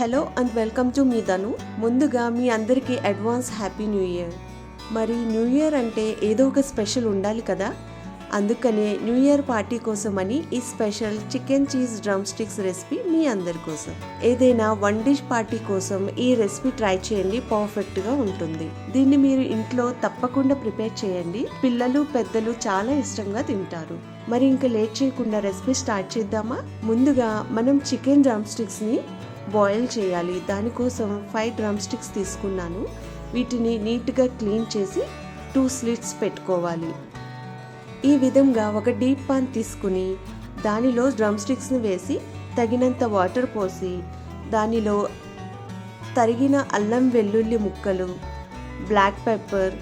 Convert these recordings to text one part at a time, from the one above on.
Hello and welcome to మీ ధను. ముందుగా మీ అందరికీ అడ్వాన్స్ హ్యాపీ న్యూ ఇయర్. మరి న్యూ ఇయర్ అంటే ఏదో ఒక స్పెషల్ ఉండాలి కదా? అందుకనే న్యూ ఇయర్ పార్టీ కోసమని ఈ special chicken cheese drumsticks recipe మీ అందరి కోసం. ఏదైనా వన్ డిష్ పార్టీ కోసం ఈ రెసిపీ ట్రై చేయండి పర్ఫెక్ట్గా ఉంటుంది. దీన్ని మీరు ఇంట్లో తప్పకుండా ప్రిపేర్ చేయండి. పిల్లలు పెద్దలు చాలా ఇష్టంగా తింటారు. మరి ఇంకా లేట్ చేయకుండా రెసిపీ స్టార్ట్ చేద్దామా? ముందుగా మనం చికెన్ డ్రమ్ స్టిక్స్ని బాయిల్ చేయాలి. దానికోసం ఫైవ్ డ్రమ్ స్టిక్స్ తీసుకున్నాను. వీటిని నీట్గా క్లీన్ చేసి టూ స్లిట్స్ పెట్టుకోవాలి. ఈ విధంగా ఒక డీప్ పాన్ తీసుకుని దానిలో డ్రమ్ స్టిక్స్ని వేసి తగినంత వాటర్ పోసి దానిలో తరిగిన అల్లం వెల్లుల్లి ముక్కలు బ్లాక్ పెప్పర్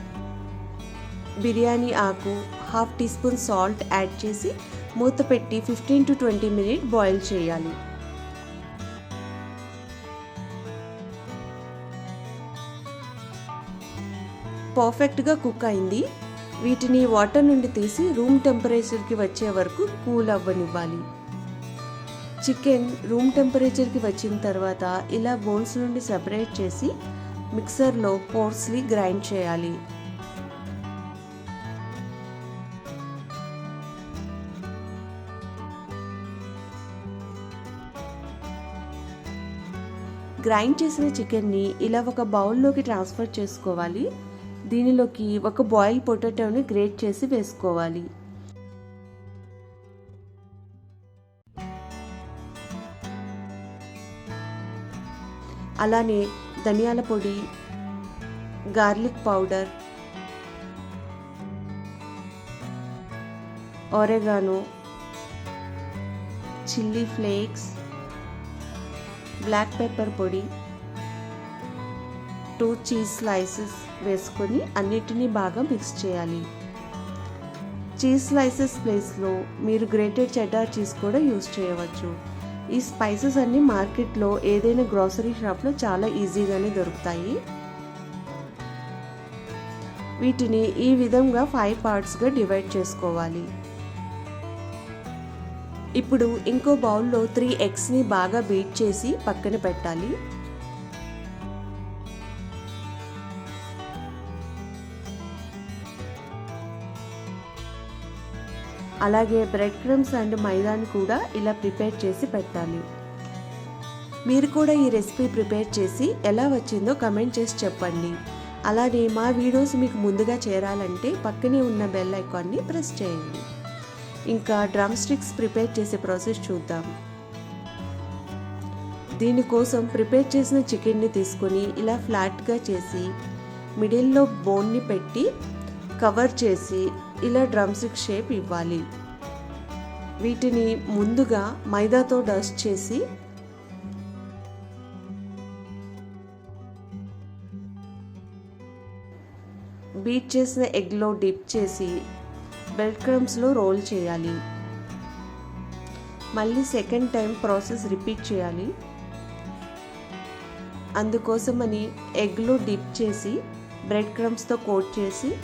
బిర్యానీ ఆకు half teaspoon salt add చేసి మూత పెట్టి fifteen to twenty minute boil చేయాలి. పర్ఫెక్ట్గా కుక్ అయింది. వీటిని వాటర్ నుండి తీసి రూమ్ టెంపరేచర్కి వచ్చే వరకు కూల్ అవ్వనివ్వాలి. చికెన్ రూమ్ టెంపరేచర్కి వచ్చిన తర్వాత ఇలా బోన్స్ నుండి సెపరేట్ చేసి మిక్సర్లో పోర్స్లీ గ్రైండ్ చేయాలి. గ్రైండ్ చేసిన చికెన్ని ఇలా ఒక బౌల్లోకి ట్రాన్స్ఫర్ చేసుకోవాలి. దీనిలోకి ఒక బాయిల్ పొటాటోని గ్రేట్ చేసి వేసుకోవాలి. అలానే ధనియాల పొడి garlic powder oregano chilli flakes black pepper పొడి టూ చీజ్ స్లైసెస్ వేసుకొని అన్నిటినీ బాగా మిక్స్ చేయాలి. చీజ్ స్లైసెస్ ప్లేస్లో మీరు గ్రేటెడ్ చెడ్డార్ చీజ్ కూడా యూస్ చేయవచ్చు. ఈ స్పైసెస్ అన్నీ మార్కెట్లో ఏదైనా గ్రాసరీ షాప్లో చాలా ఈజీగానే దొరుకుతాయి. వీటిని ఈ విధంగా ఫైవ్ పార్ట్స్గా డివైడ్ చేసుకోవాలి. ఇప్పుడు ఇంకో బౌల్లో త్రీ ఎగ్స్ని బాగా బీట్ చేసి పక్కన పెట్టాలి. అలాగే బ్రెడ్ క్రమ్స్ అండ్ మైదాని కూడా ఇలా ప్రిపేర్ చేసి పెట్టాలి. మీరు కూడా ఈ రెసిపీ ప్రిపేర్ చేసి ఎలా వచ్చిందో కమెంట్ చేసి చెప్పండి. అలానే మా వీడియోస్ మీకు ముందుగా చేరాలంటే పక్కనే ఉన్న బెల్ ఐకాన్ని ప్రెస్ చేయండి. ఇంకా డ్రమ్ స్టిక్స్ ప్రిపేర్ చేసే ప్రాసెస్ చూద్దాం. దీనికోసం ప్రిపేర్ చేసిన చికెన్ని తీసుకొని ఇలా ఫ్లాట్గా చేసి మిడిల్లో బోన్ని పెట్టి కవర్ చేసి ఇలా డ్రమ్స్కి షేప్ ఇవ్వాలి. వీటిని ముందుగా మైదాతో డస్ట్ చేసి బీట్ చేసిన ఎగ్లో డిప్ చేసి బ్రెడ్ క్రమ్స్లో రోల్ చేయాలి. మళ్ళీ సెకండ్ టైం ప్రాసెస్ రిపీట్ చేయాలి. అందుకోసమని ఎగ్లో డిప్ చేసి బ్రెడ్ క్రమ్స్తో కోట్ చేసి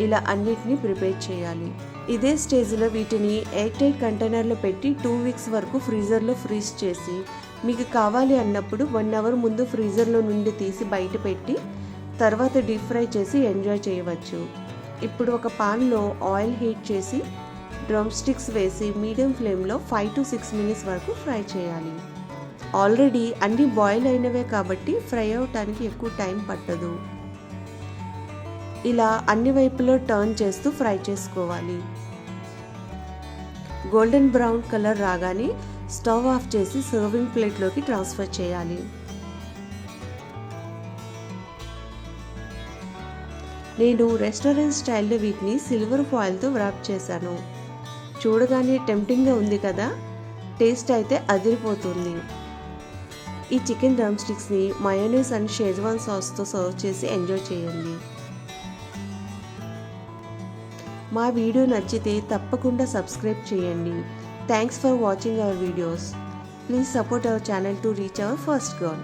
ఇలా అన్నిటినీ ప్రిపేర్ చేయాలి. ఇదే స్టేజ్లో వీటిని ఎయిర్ టైట్ కంటైనర్లో పెట్టి టూ వీక్స్ వరకు ఫ్రీజర్లో ఫ్రీజ్ చేసి మీకు కావాలి అన్నప్పుడు వన్ అవర్ ముందు ఫ్రీజర్లో నుండి తీసి బయట పెట్టి తర్వాత డీప్ ఫ్రై చేసి ఎంజాయ్ చేయవచ్చు. ఇప్పుడు ఒక పాన్లో ఆయిల్ హీట్ చేసి డ్రమ్ స్టిక్స్ వేసి మీడియం ఫ్లేమ్లో ఫైవ్ టు సిక్స్ మినిట్స్ వరకు ఫ్రై చేయాలి. ఆల్రెడీ అన్నీ బాయిల్ అయినవే కాబట్టి ఫ్రై అవటానికి ఎక్కువ టైం పట్టదు. ఇలా అన్ని వైపులో టర్న్ చేస్తూ ఫ్రై చేసుకోవాలి. గోల్డెన్ బ్రౌన్ కలర్ రాగానే స్టవ్ ఆఫ్ చేసి సర్వింగ్ ప్లేట్లోకి ట్రాన్స్ఫర్ చేయాలి. నేను రెస్టారెంట్ స్టైల్లో వీటిని సిల్వర్ ఫాయిల్తో వ్రాప్ చేశాను. చూడగానే టెంప్టింగ్గా ఉంది కదా? టేస్ట్ అయితే అదిరిపోతుంది. ఈ చికెన్ డ్రమ్ స్టిక్స్ని మయోనీస్ అండ్ షేజ్వాన్ సాస్తో సర్వ్ చేసి ఎంజాయ్ చేయండి. మా వీడియో నచ్చితే తప్పకుండా సబ్స్క్రైబ్ చేయండి. Thanks for watching our videos please support our channel to reach our first girl